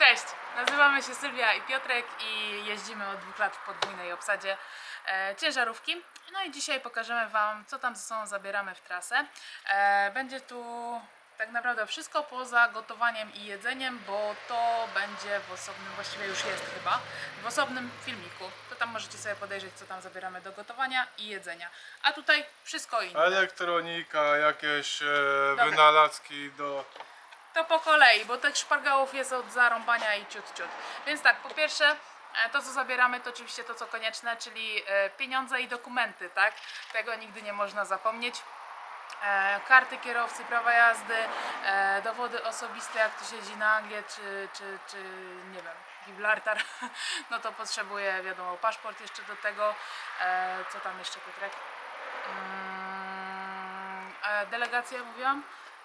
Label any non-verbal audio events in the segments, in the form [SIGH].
Cześć, nazywamy się Sylwia i Piotrek i jeździmy od dwóch lat w podwójnej obsadzie e, ciężarówki. No i dzisiaj pokażemy Wam, co tam ze sobą zabieramy w trasę. E, będzie tu tak naprawdę wszystko poza gotowaniem i jedzeniem, bo to będzie w osobnym, właściwie już jest chyba, w osobnym filmiku. To tam możecie sobie podejrzeć, co tam zabieramy do gotowania i jedzenia. A tutaj wszystko inne. Elektronika, jakieś e, wynalazki do... To po kolei, bo tych szpargałów jest od zarąbania i ciut ciut. Więc tak, po pierwsze, e, to co zabieramy to oczywiście to co konieczne, czyli e, pieniądze i dokumenty, tak? Tego nigdy nie można zapomnieć. E, karty kierowcy, prawa jazdy, dowody osobiste, jak to siedzi na Anglię, czy, czy, czy nie wiem, Gibraltar, [LAUGHS] no to potrzebuję, wiadomo, paszport jeszcze do tego. Co tam jeszcze, Piotrek? Mm, delegację mówiłam?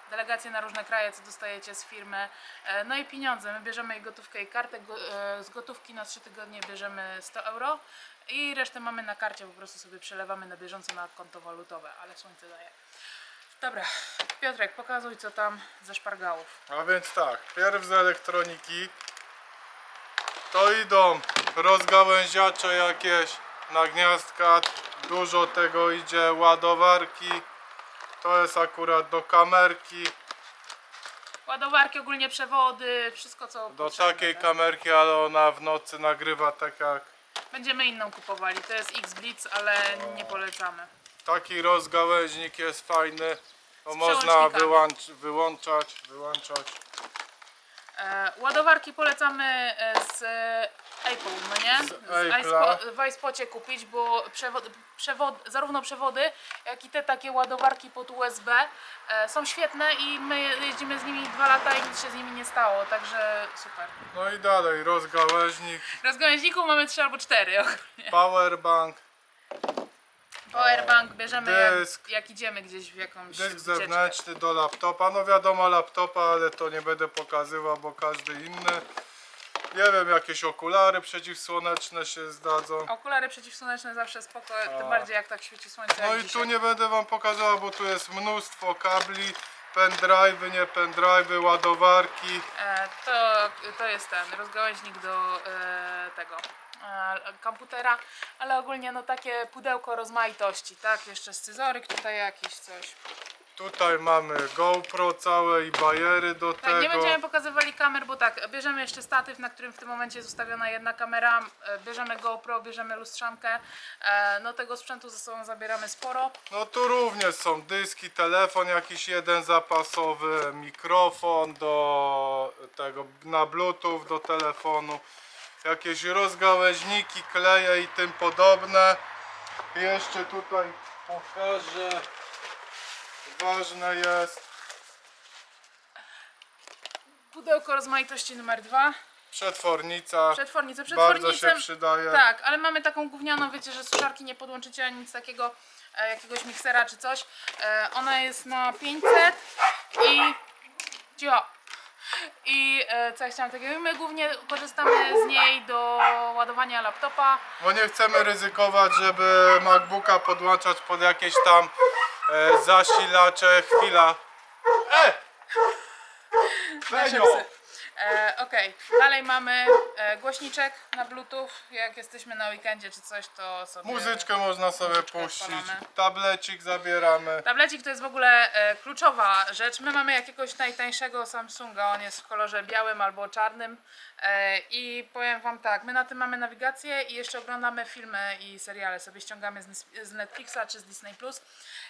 Delegacje na różne kraje, co dostajecie z firmy. E, No i pieniądze. My bierzemy i gotówkę i kartę. E, z gotówki na 3 tygodnie bierzemy 100 euro i resztę mamy na karcie, po prostu sobie przelewamy na bieżąco na konto walutowe, ale słońce daje. Dobra, Piotrek, pokazuj co tam ze szpargałów. A więc tak, pierw z elektroniki to idą rozgałęziacze jakieś na gniazdka, dużo tego idzie, ładowarki, to jest akurat do kamerki, Ładowarki, ogólnie przewody, wszystko co do potrzebne, takiej tak? kamerki, ale ona w nocy nagrywa tak jak Będziemy inną kupowali. To jest X-Blitz, ale nie polecamy. taki rozgałęźnik jest fajny, to można przełącznikami. wyłącz, wyłączać, wyłączać. E, ładowarki polecamy e, z Apple, no nie? Z iSpo- Apple'a. w iSpocie kupić, bo przewod, przewod, zarówno przewody, jak i te takie ładowarki pod USB e, są świetne i my jeździmy z nimi dwa lata i nic się z nimi nie stało, także super. No i dalej, rozgałęźnik, Rozgałęźników mamy trzy albo cztery ogólnie. powerbank, Powerbank bierzemy Dysk. jak, jak idziemy gdzieś w jakąś Dysk wycieczkę. zewnętrzny do laptopa. No wiadomo laptopa, ale to nie będę pokazywał, bo każdy inny. Nie wiem, jakieś okulary przeciwsłoneczne się zdadzą. Okulary przeciwsłoneczne zawsze spoko, tym bardziej jak tak świeci słońce No jak i dzisiaj. tu nie będę wam pokazywał, bo tu jest mnóstwo kabli, pendrive'y, nie pendrive'y, ładowarki. E, to, to jest ten rozgałęźnik do e, tego e, komputera, ale ogólnie no takie pudełko rozmaitości, tak? Jeszcze scyzoryk tutaj jakiś coś. Tutaj mamy GoPro całe i bajery do Tak, nie tego. będziemy pokazywali kamer, bo tak, bierzemy jeszcze statyw, na którym w tym momencie jest ustawiona jedna kamera, e, bierzemy GoPro, bierzemy lustrzankę, e, no tego sprzętu ze sobą zabieramy sporo. No tu również są dyski, telefon jakiś jeden zapasowy, mikrofon do tego na bluetooth do telefonu, jakieś rozgałęźniki, kleje i tym podobne. Jeszcze tutaj pokażę. Ważne jest Pudełko rozmaitości numer dwa, przetwornica. przetwornicę, Bardzo się przydaje. Tak, ale mamy taką gównianą, wiecie, że suszarki nie podłączycie ani nic takiego, e, jakiegoś miksera czy coś. E, ona jest na 500 i... Cicho. I e, co ja chciałam takiego? My głównie korzystamy z niej do ładowania laptopa. Bo nie chcemy ryzykować, żeby MacBooka podłączać pod jakieś tam e, zasilacze. Chwila. E! Nasze Benio! psy. E, Okej, dalej mamy e, głośniczek na bluetooth. Jak jesteśmy na weekendzie czy coś, to sobie... Muzyczkę można sobie Muzyczkę puścić. odpalamy. Tablecik zabieramy. Tablecik to jest w ogóle e, kluczowa rzecz. My mamy jakiegoś najtańszego Samsunga, on jest w kolorze białym albo czarnym e, i powiem wam tak, my na tym mamy nawigację i jeszcze oglądamy filmy i seriale, sobie ściągamy z, z Netflixa czy z Disney+. Plus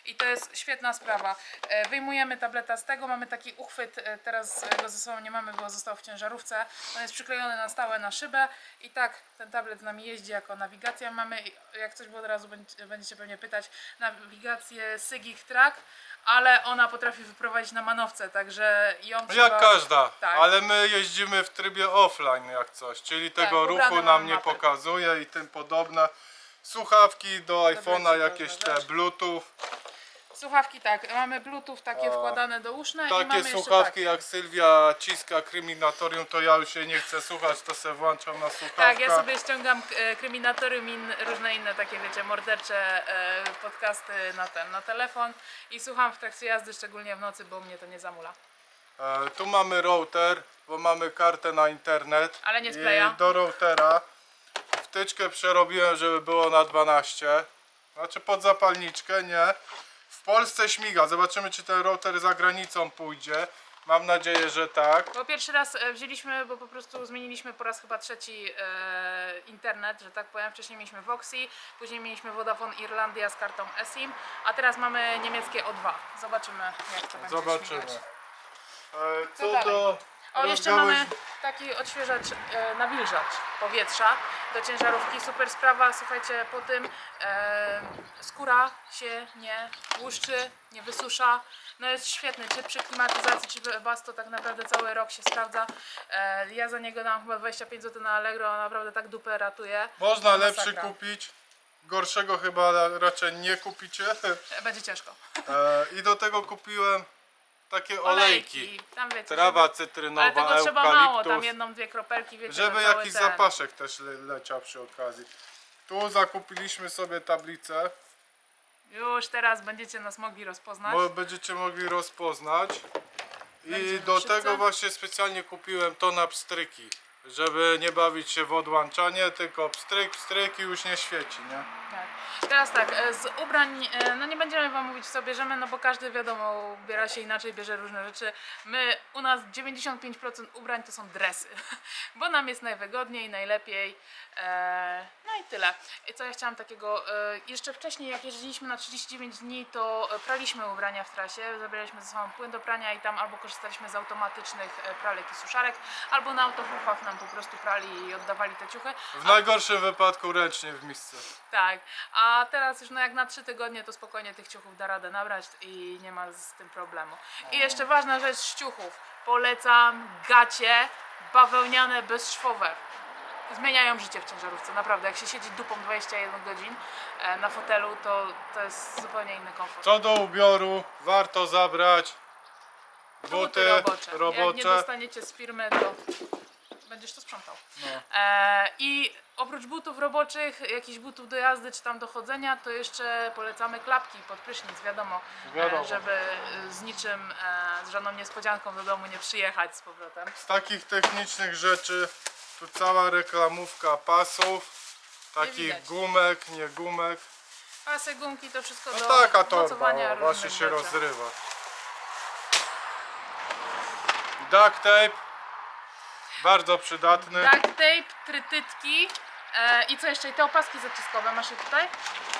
i to jest świetna sprawa. E, wyjmujemy tableta z tego, mamy taki uchwyt, e, teraz go ze sobą nie mamy, bo został w ciężarówce. On jest przyklejony na stałe na szybę i tak ten tablet z nami jeździ jako nawigacja. Mamy, jak coś, bo od razu będzie- będziecie pewnie pytać, nawigację Sigik Track, ale ona potrafi wyprowadzić na manowce, także ją trzeba... Jak każda, Tak. ale my jeździmy w trybie offline jak coś, czyli tego ubrane ruchu mamy nam nie mapy. pokazuje i tym podobne. Słuchawki do iPhone'a, jakieś te. Bluetooth. Słuchawki tak, mamy Bluetooth takie wkładane do uszne i mamy Takie jeszcze słuchawki tak. jak Sylwia ciska kryminatorium, to ja już jej nie chcę słuchać, to se włączam na słuchawkach. Tak, ja sobie ściągam e, kryminatorium i in- różne inne takie, wiecie, mordercze e, podcasty na ten, na telefon i słucham w trakcie jazdy, szczególnie w nocy, bo mnie to nie zamula. E, tu mamy router, bo mamy kartę na internet. Ale nie z Playa. I do routera wtyczkę przerobiłem, żeby było na 12. Znaczy pod zapalniczkę, nie. W Polsce śmiga. Zobaczymy, czy ten router za granicą pójdzie. Mam nadzieję, że tak. Bo pierwszy raz e, wzięliśmy, bo po prostu zmieniliśmy po raz chyba trzeci e, internet, że tak powiem. Wcześniej mieliśmy Voxy, później mieliśmy Vodafone Irlandia z kartą eSIM, a teraz mamy niemieckie O2. Zobaczymy jak to będzie Zobaczymy. śmigać. E, Co co dalej? do O, jeszcze mamy taki odświeżacz, e, nawilżacz powietrza do ciężarówki. Super sprawa, słuchajcie, po tym e, skóra się nie błyszczy, nie wysusza. No jest świetny, czy przy klimatyzacji, czy bas, to tak naprawdę cały rok się sprawdza. E, ja za niego dam chyba 25 zł na Allegro, a naprawdę tak dupę ratuje. Można lepszy masakra. kupić. Gorszego chyba raczej nie kupicie. E, Będzie ciężko. E, I do tego kupiłem takie olejki. Tam wiecie, Trawa cytrynowa, ale tego trzeba mało, tam jedną, dwie kropelki, wiecie, Żeby na cały jakiś ten. zapaszek też le leciał przy okazji. Tu zakupiliśmy sobie tablicę, Już teraz będziecie nas mogli rozpoznać. bo będziecie mogli rozpoznać. I Będzie do szybce. tego właśnie specjalnie kupiłem to na pstryki. Żeby nie bawić się w odłączanie, tylko pstryk, pstryk i już nie świeci, nie? Tak. Teraz tak, e, z ubrań, e, no nie będziemy wam mówić co bierzemy, no bo każdy wiadomo, ubiera się inaczej, bierze różne rzeczy. My, u nas 95% ubrań to są dresy, [LAUGHS] bo nam jest najwygodniej, najlepiej. E, no i tyle. I co ja chciałam takiego, jeszcze wcześniej jak jeździliśmy na 39 dni, to praliśmy ubrania w trasie, zabieraliśmy ze sobą płyn do prania i tam albo korzystaliśmy z automatycznych pralek i suszarek, albo na autochówkach nam po prostu prali i oddawali te ciuchy. W najgorszym wypadku ręcznie w misce. Tak, a teraz już no jak na trzy tygodnie to spokojnie tych ciuchów da radę nabrać i nie ma z tym problemu. I jeszcze ważna rzecz z ciuchów. Polecam gacie bawełniane bezszwowe. Zmieniają życie w ciężarówce, naprawdę. Jak się siedzi dupą 21 godzin e, na fotelu, to, to jest zupełnie inny komfort. Co do ubioru, warto zabrać buty robocze. Jak nie dostaniecie z firmy, to będziesz to sprzątał. No. E, I oprócz butów roboczych, jakichś butów do jazdy czy tam do chodzenia, to jeszcze polecamy klapki pod prysznic, wiadomo, Wiadomo. E, żeby e, z niczym, e, z żadną niespodzianką do domu nie przyjechać z powrotem. Z takich technicznych rzeczy tu cała reklamówka pasów, takich widać. gumek, nie gumek. Pasy, gumki, to wszystko No do taka torba, mocowania o, właśnie się rzeczy. rozrywa. Duct tape, bardzo przydatny. Duct tape, trytytki e, i co jeszcze? I te opaski zaciskowe masz je tutaj?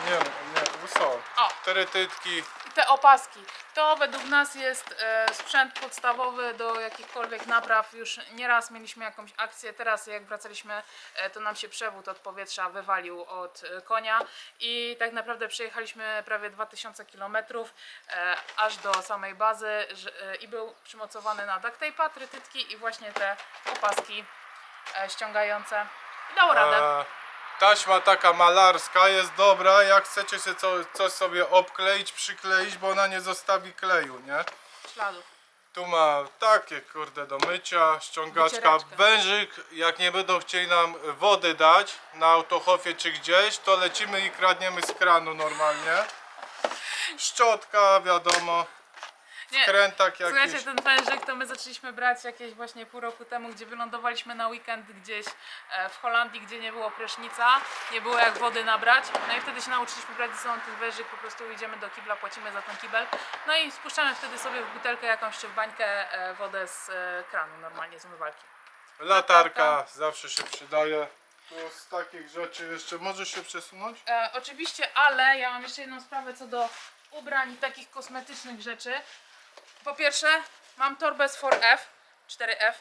Nie, nie, są. O. Teretytki, te opaski. To według nas jest e, sprzęt podstawowy do jakichkolwiek napraw. Już nieraz mieliśmy jakąś akcję. Teraz jak wracaliśmy, e, to nam się przewód od powietrza wywalił od e, konia i tak naprawdę przejechaliśmy prawie 2000 km e, aż do samej bazy że, e, i był przymocowany na duct tape'a, trytytki i właśnie te opaski e, ściągające. Dało radę. e, taśma taka malarska jest dobra, jak chcecie się co, coś sobie obkleić, przykleić, bo ona nie zostawi kleju, nie? Śladów. Tu ma takie kurde do mycia, ściągaczka, Wycieraczka. wężyk, jak nie będą chcieli nam wody dać na autochofie czy gdzieś, to lecimy i kradniemy z kranu normalnie. Szczotka, wiadomo, Nie, krętak jakiś. Słuchajcie, ten wężyk to my zaczęliśmy brać jakieś właśnie pół roku temu, gdzie wylądowaliśmy na weekend gdzieś e, w Holandii, gdzie nie było prysznica, nie było jak wody nabrać. No i wtedy się nauczyliśmy brać ze sobą ten wężyk, po prostu idziemy do kibla, płacimy za ten kibel. No i spuszczamy wtedy sobie w butelkę jakąś czy w bańkę e, wodę z e, kranu, normalnie z umywalki. Latarka zawsze się przydaje. Tu z takich rzeczy jeszcze możesz się przesunąć? E, oczywiście, ale ja mam jeszcze jedną sprawę co do ubrań i takich kosmetycznych rzeczy. Po pierwsze, mam torbę z 4F, 4F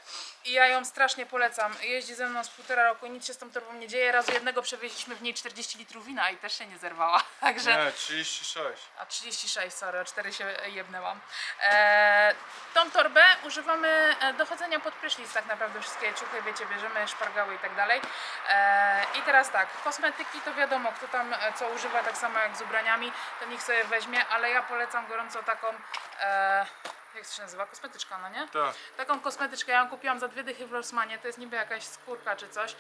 i ja ją strasznie polecam. Jeździ ze mną z półtora roku, nic się z tą torbą nie dzieje. Raz jednego przewieźliśmy w niej 40 litrów wina i też się nie zerwała. [LAUGHS] Także Nie, 36. a 36, sorry, o 4 się jebnęłam. E, tą torbę używamy e, do chodzenia pod prysznic tak naprawdę, wszystkie ciuchy, wiecie, bierzemy szpargały i tak dalej. E, I teraz tak, kosmetyki to wiadomo, kto tam e, co używa, tak samo jak z ubraniami, to niech sobie weźmie, ale ja polecam gorąco taką e, jak to się nazywa, kosmetyczka, no nie? Tak. Taką kosmetyczkę ja ją kupiłam za dwie dychy w Rossmanie, to jest niby jakaś skórka czy coś.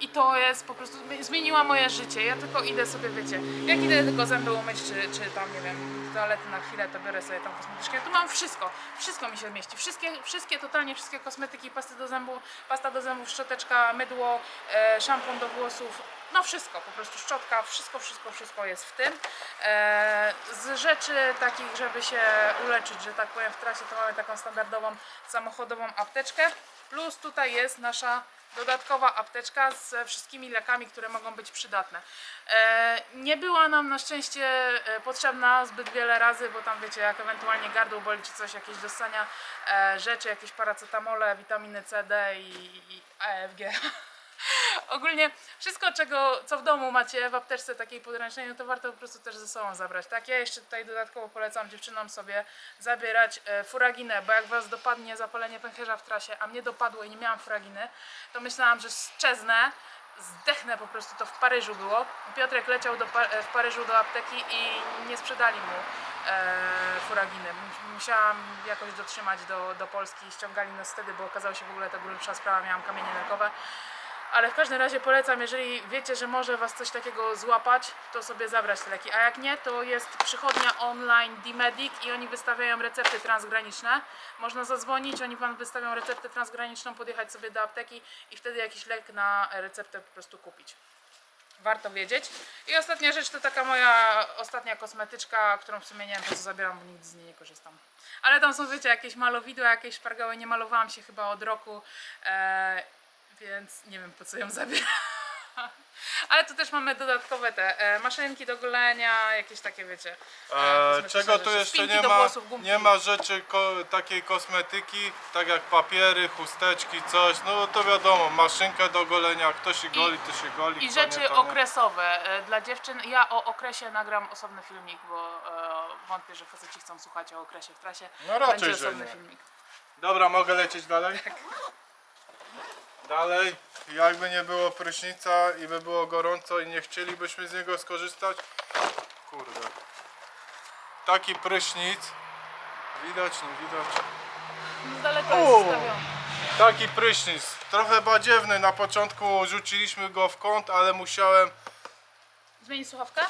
I to jest po prostu, zmi- zmieniła moje życie, ja tylko idę sobie, wiecie, jak idę tylko zęby umyć czy, czy tam, nie wiem, toalety na chwilę, to biorę sobie tą kosmetyczkę, tu mam wszystko, wszystko mi się mieści, wszystkie, wszystkie, totalnie wszystkie kosmetyki, pasty do zębu, pasta do zębów, szczoteczka, mydło, e, szampon do włosów, no wszystko, po prostu szczotka, wszystko, wszystko, wszystko jest w tym. E, z rzeczy takich, żeby się uleczyć, że tak powiem, w trasie, to mamy taką standardową samochodową apteczkę. Plus tutaj jest nasza dodatkowa apteczka ze wszystkimi lekami, które mogą być przydatne. E, nie była nam na szczęście e, potrzebna zbyt wiele razy, bo tam wiecie, jak ewentualnie gardło boli czy coś, jakieś dostania e, rzeczy, jakieś paracetamole, witaminy C, D i, i AFG. [LAUGHS] Ogólnie wszystko, czego, co w domu macie w apteczce takiej podręcznej, no to warto po prostu też ze sobą zabrać. Tak, ja jeszcze tutaj dodatkowo polecam dziewczynom sobie zabierać e, furaginę, bo jak was dopadnie zapalenie pęcherza w trasie, a mnie dopadło i nie miałam furaginy, to myślałam, że szczeznę, zdechnę po prostu, to w Paryżu było. Piotrek leciał do, e, w Paryżu do apteki i nie sprzedali mu e, furaginy. Mu- Musiałam jakoś dotrzymać do, do Polski, ściągali nas wtedy, bo okazało się w ogóle to grubsza sprawa, miałam kamienie nerkowe. Ale w każdym razie polecam, jeżeli wiecie, że może Was coś takiego złapać, to sobie zabrać te leki. A jak nie, to jest przychodnia online D-Medic i oni wystawiają recepty transgraniczne. Można zadzwonić, oni Wam wystawią receptę transgraniczną, podjechać sobie do apteki i wtedy jakiś lek na receptę po prostu kupić. Warto wiedzieć. I ostatnia rzecz to taka moja ostatnia kosmetyczka, którą w sumie nie wiem po co zabieram, bo nigdy z niej nie korzystam. Ale tam są, wiecie, jakieś malowidła, jakieś szpargały. Nie malowałam się chyba od roku, e, więc nie wiem po co ją zabieram. [LAUGHS] Ale tu też mamy dodatkowe te e, maszynki do golenia, jakieś takie, wiecie. e, E, kosmetyczne czego tu rzeczy. jeszcze nie do ma? włosów. Nie ma rzeczy ko- takiej kosmetyki, tak jak papiery, chusteczki, coś. No to wiadomo, maszynkę do golenia, kto się goli, to się goli. I kto nie, rzeczy to nie. okresowe e, dla dziewczyn. Ja o okresie nagram osobny filmik, bo e, wątpię, że faceci chcą słuchać o okresie w trasie. No raczej, Będzie że osobny nie. filmik. Dobra, mogę lecieć dalej? Dalej, jakby nie było prysznica i by było gorąco i nie chcielibyśmy z niego skorzystać. Kurde. Taki prysznic. Widać, nie widać. No daleko jest ustawiony. Taki prysznic. Trochę badziewny. Na początku rzuciliśmy go w kąt, ale musiałem. Zmienić słuchawkę?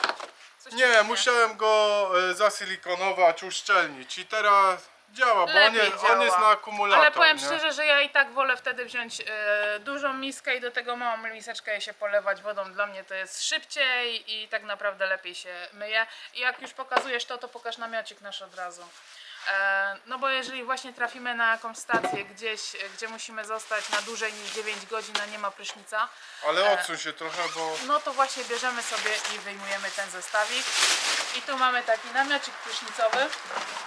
Coś Nie, musiałem go e, zasilikonować, uszczelnić. I teraz działa, bo on Lepiej jest, on jest działa. na akumulator. Ale powiem nie? szczerze, że ja i tak wolę wtedy wziąć e, dużą miskę i do tego małą miseczkę i się polewać wodą. Dla mnie to jest szybciej i tak naprawdę lepiej się myje. I jak już pokazujesz to, to pokaż namiocik nasz od razu. E, no bo jeżeli właśnie trafimy na jakąś stację gdzieś, e, gdzie musimy zostać na dłużej niż 9 godzin, a nie ma prysznica, Ale odsuń się trochę, bo. no to właśnie bierzemy sobie i wyjmujemy ten zestawik. I tu mamy taki namiocik prysznicowy.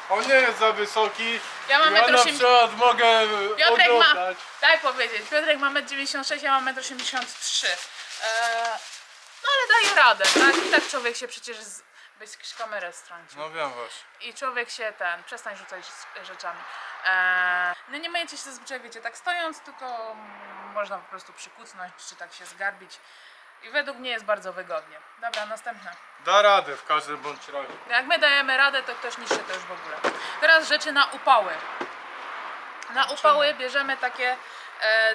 On nie jest za wysoki. Ja mam ja na przykład mogę Piotrek ma, daj powiedzieć, Piotrek ma 1,96 m, ja mam 1,83 m. Eee, no ale daje radę, tak? I tak człowiek się przecież z, byś kamerę strącił. No wiem właśnie. I człowiek się ten, przestań rzucać rzeczami. Eee, no nie myjecie się zazwyczaj, wiecie, tak stojąc, tylko można po prostu przykucnąć, czy tak się zgarbić. I według mnie jest bardzo wygodnie. Dobra, następne. Da radę w każdym bądź razie. Jak my dajemy radę, to ktoś niższy to już w ogóle. Teraz rzeczy na upały. Na upały bierzemy takie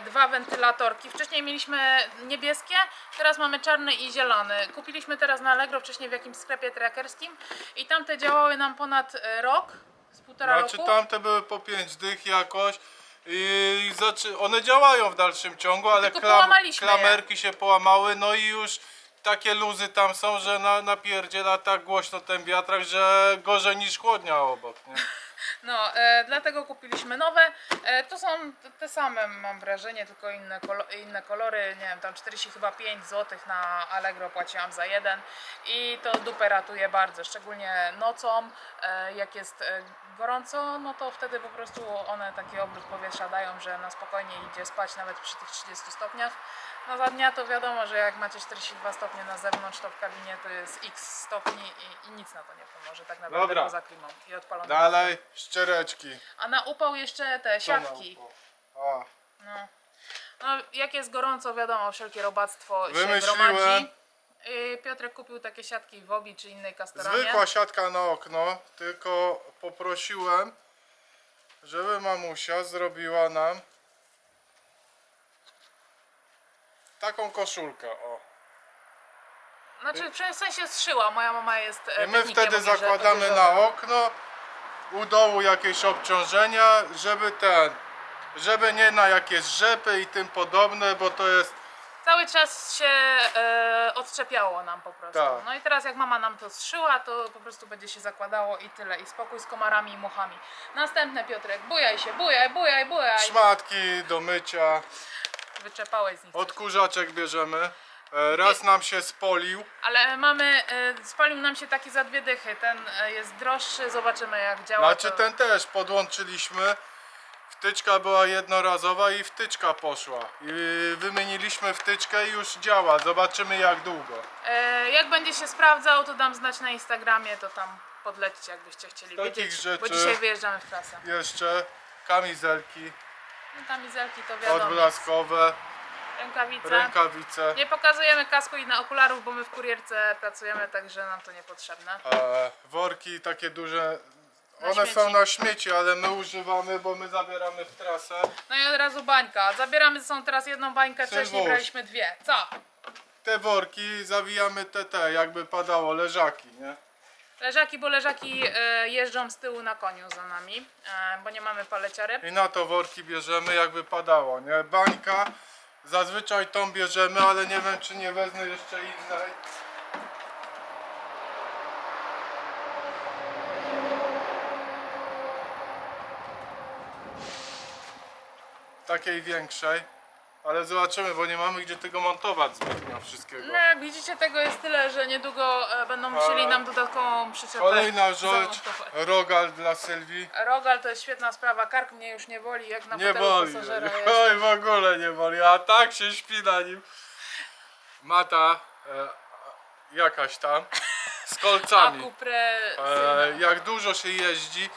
dwa wentylatorki. Wcześniej mieliśmy niebieskie, teraz mamy czarny i zielony. Kupiliśmy teraz na Allegro, wcześniej w jakimś sklepie trackerskim i tamte działały nam ponad e, rok, z półtora Znaczy roku. tamte były po 5 dych jakoś. I zaczy... one działają w dalszym ciągu, ale Tylko połamaliśmy je. klamerki się połamały, no i już takie luzy tam są, że na, napierdziela tak głośno ten wiatrak, że gorzej niż chłodnia obok, nie? [LAUGHS] No, e, dlatego kupiliśmy nowe. E, to są te same, mam wrażenie, tylko inne, kolo inne kolory. Nie wiem, tam 40 chyba 5 zł na Allegro płaciłam za jeden i to dupę ratuje bardzo, szczególnie nocą. E, jak jest e, gorąco, no to wtedy po prostu one taki obrót powietrza dają, że na spokojnie idzie spać nawet przy tych 30 stopniach. No za dnia to wiadomo, że jak macie 42 stopnie na zewnątrz, to w kabinie to jest x stopni i, i nic na to nie pomoże tak naprawdę Dobra. poza klimą i odpaloną Dalej, ściereczki. a na upał jeszcze te Co na siatki. ucho? A. No. no jak jest gorąco, wiadomo, wszelkie robactwo się Wymyśliłem. gromadzi. I Piotrek kupił takie siatki w Obi czy innej kastoranie. Zwykła siatka na okno, tylko poprosiłem żeby mamusia zrobiła nam taką koszulkę, o. Znaczy, w sensie zszyła, moja mama jest e, I my wtedy zakładamy na okno u dołu jakieś obciążenia, żeby ten, żeby nie na jakieś rzepy i tym podobne, bo to jest Cały czas się e, odczepiało nam po prostu. Tak. No i teraz jak mama nam to zszyła, to po prostu będzie się zakładało i tyle. I spokój z komarami i muchami. Następne Piotrek, bujaj się, bujaj, bujaj, bujaj. szmatki do mycia, Wyczepałeś z nich. coś. odkurzaczek bierzemy. E, Raz nam się spolił, Ale mamy, e, spalił nam się taki za dwie dychy. Ten e, jest droższy, zobaczymy jak działa. znaczy to... ten też podłączyliśmy. Wtyczka była jednorazowa i wtyczka poszła. I wymieniliśmy wtyczkę i już działa. Zobaczymy jak długo. E, jak będzie się sprawdzał, to dam znać na Instagramie, to tam podlećcie, jakbyście chcieli Takich wiedzieć. Bo rzeczy- dzisiaj wyjeżdżamy w trasę. Jeszcze kamizelki No, kamizelki to wiadomo. odblaskowe, Rękawice. rękawice. Nie pokazujemy kasku i na okularów, bo my w kurierce pracujemy, także nam to niepotrzebne. E, worki takie duże. Na One śmieci. są na śmieci, ale my używamy, bo my zabieramy w trasę. No i od razu bańka. Zabieramy ze sobą teraz jedną bańkę, Syn wcześniej wóz. braliśmy dwie. Co? Te worki zawijamy te, te jakby padało, leżaki, nie? Leżaki, bo leżaki e, jeżdżą z tyłu na koniu za nami, e, bo nie mamy paleciary. I na to worki bierzemy jakby padało, nie? Bańka, zazwyczaj tą bierzemy, ale nie wiem czy nie wezmę jeszcze innej. Takiej większej. Ale zobaczymy, bo nie mamy gdzie tego montować zbytnio wszystkiego. No jak widzicie tego jest tyle, że niedługo e, będą musieli nam dodatkową przyczepę Kolejna rzecz, zamontować. rogal dla Sylwii. Rogal to jest świetna sprawa, kark mnie już nie boli, jak na Nie fotelu boli. pasażera jest. Oj, [LAUGHS] w ogóle nie boli, a tak się śpi na nim. Mata e, jakaś tam z [LAUGHS] kolcami. Akupre E, jak dużo się jeździ,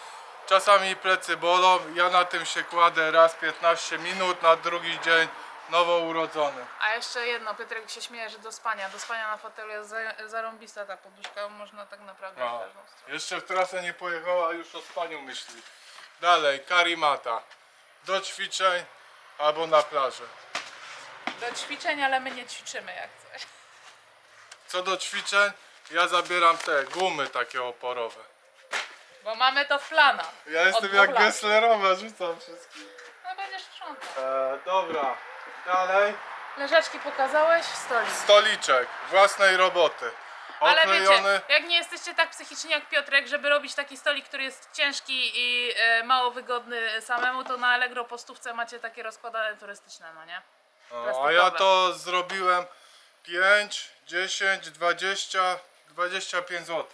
czasami plecy bolą. Ja na tym się kładę raz 15 minut, na drugi dzień nowo urodzony. A jeszcze jedno, Piotrek się śmieje, że do spania. Do spania na fotelu jest za- zarąbista ta poduszka, można tak naprawdę No. w każdą stronę. Jeszcze w trasę nie pojechała, a już o spaniu myśli. Dalej, karimata. Do ćwiczeń albo na plaży. Do ćwiczeń, ale my nie ćwiczymy jak coś. Co do ćwiczeń, ja zabieram te gumy takie oporowe. Bo mamy to w planach. Ja Od jestem dwóch jak lat. Gesslerowa, rzucam wszystkim. No będziesz sprzątał. E, dobra, dalej. Leżaczki pokazałeś? Stolik. Stoliczek własnej roboty. Ale Oklejony. wiecie, jak nie jesteście tak psychiczni jak Piotrek, żeby robić taki stolik, który jest ciężki i e, mało wygodny samemu, to na Allegro po stówce macie takie rozkładane turystyczne, no nie? No, a plastikowe. ja to zrobiłem 5, 10, 20, 25 zł.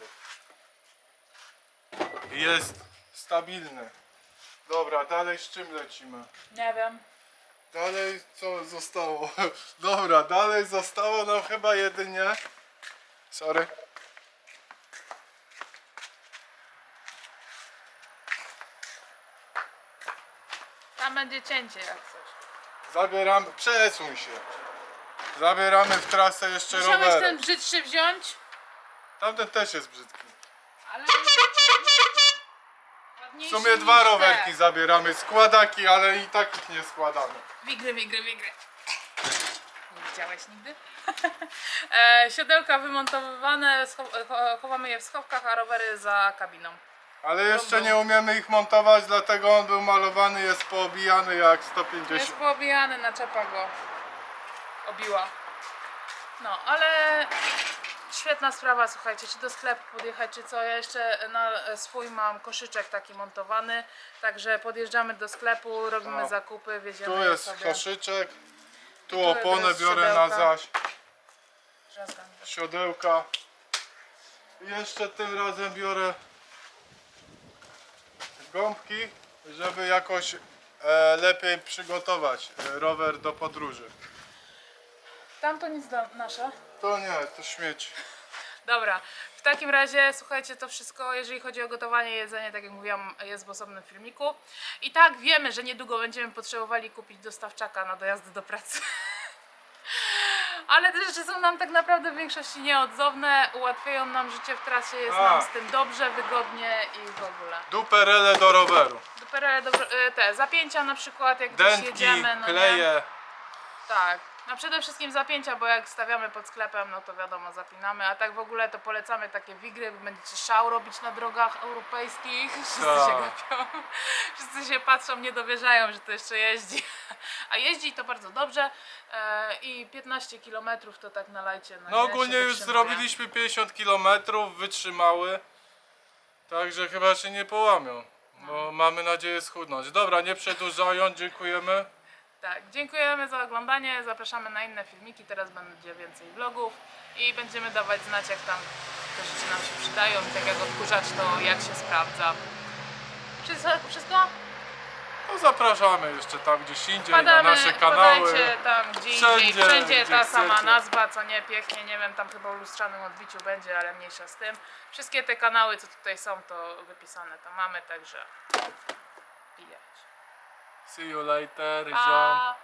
Jest stabilny. Dobra, dalej z czym lecimy? Nie wiem. Dalej co zostało? [LAUGHS] Dobra, dalej zostało nam chyba jedynie. Sorry. Tam będzie cięcie jak coś. Zabieramy, przesuń się. Zabieramy w trasę jeszcze Musiałeś rowerek. ten brzydszy wziąć, Tamten też jest brzydki. ale... W sumie dwa rowerki zabieramy, składaki, ale i tak ich nie składamy. Wigry, wigry, wigry. Nie widziałeś nigdy? [LAUGHS] e, siodełka wymontowywane, scho- cho- chowamy je w schowkach, a rowery za kabiną. Ale jeszcze nie umiemy ich montować, dlatego on był malowany, jest poobijany jak 150. Jest poobijany, naczepa go obiła. No, ale świetna sprawa, słuchajcie, czy do sklepu podjechać, czy co. Ja jeszcze na swój mam koszyczek taki montowany, także podjeżdżamy do sklepu, robimy O. zakupy, wiedziemy Tu jest sobie. koszyczek, tu jest biorę na siodełka. zaś, Drzazgam. siodełka. Jeszcze tym razem biorę gąbki, żeby jakoś e, lepiej przygotować e, rower do podróży. Tam to nic do, nasze. To nie, to śmieci. Dobra, w takim razie słuchajcie, to wszystko, jeżeli chodzi o gotowanie jedzenie, tak jak mówiłam, jest w osobnym filmiku. I tak wiemy, że niedługo będziemy potrzebowali kupić dostawczaka na dojazdy do pracy. [LAUGHS] Ale te rzeczy są nam tak naprawdę w większości nieodzowne, ułatwiają nam życie w trasie, jest A. nam z tym dobrze, wygodnie i w ogóle. Duperele do roweru. Dopiero dobro- e, te zapięcia na przykład, jak gdzieś Dętki, jedziemy, no nie? kleje. Tak. No przede wszystkim zapięcia, bo jak stawiamy pod sklepem, no to wiadomo, zapinamy, a tak w ogóle to polecamy takie wigry, bo będziecie szał robić na drogach europejskich, [LAUGHS] wszyscy się Tak. gapią, wszyscy się patrzą, nie dowierzają, że to jeszcze jeździ, [LAUGHS] a jeździ to bardzo dobrze e, i 15 km to tak nalajcie na No nie, ogólnie już wytrzymuje. zrobiliśmy 50 km, wytrzymały. Także chyba się nie połamią. Bo mamy nadzieję schudnąć. Dobra, nie przedłużając, dziękujemy. Tak, dziękujemy za oglądanie, zapraszamy na inne filmiki, teraz będzie więcej vlogów i będziemy dawać znać jak tam te rzeczy nam się przydają, tak jak odkurzacz to jak się sprawdza. Wszystko? wszystko? No zapraszamy jeszcze tam gdzieś indziej Wpadamy, na nasze kanały. wpadajcie tam gdzie Wszędzie, indziej, wszędzie gdzie ta sama chcecie. nazwa, co nie, pięknie, nie wiem, tam chyba o lustrzanym odbiciu będzie, ale mniejsza z tym. Wszystkie te kanały, co tutaj są, to wypisane tam mamy, także pijać. See you later, ziom. Pa! Ah.